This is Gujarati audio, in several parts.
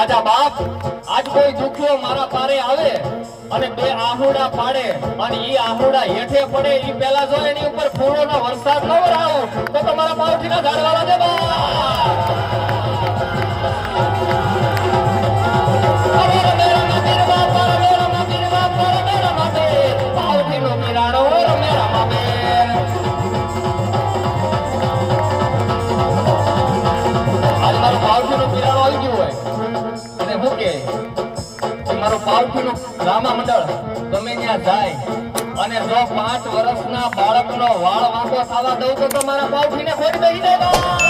રાજા બાપ, આજ કોઈ દુખ્યો મારા પારે આવે અને બે આહુડા પાડે અને ઈ આહુડા હેઠે પડે એ પેલા જો એની ઉપર ફૂલોનો વરસાદ ન વરાવો તો બિલાડો આવી ગયો હોય. અને હું કે મારો પાવતીનો રામા મંડળ તમે ત્યાં જાય. અને જો પાંચ વર્ષના બાળકનો વાળ વાંકો થવા દઉં તો મારા પાવતીને ખોરી દઈ દેવા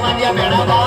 María Verada.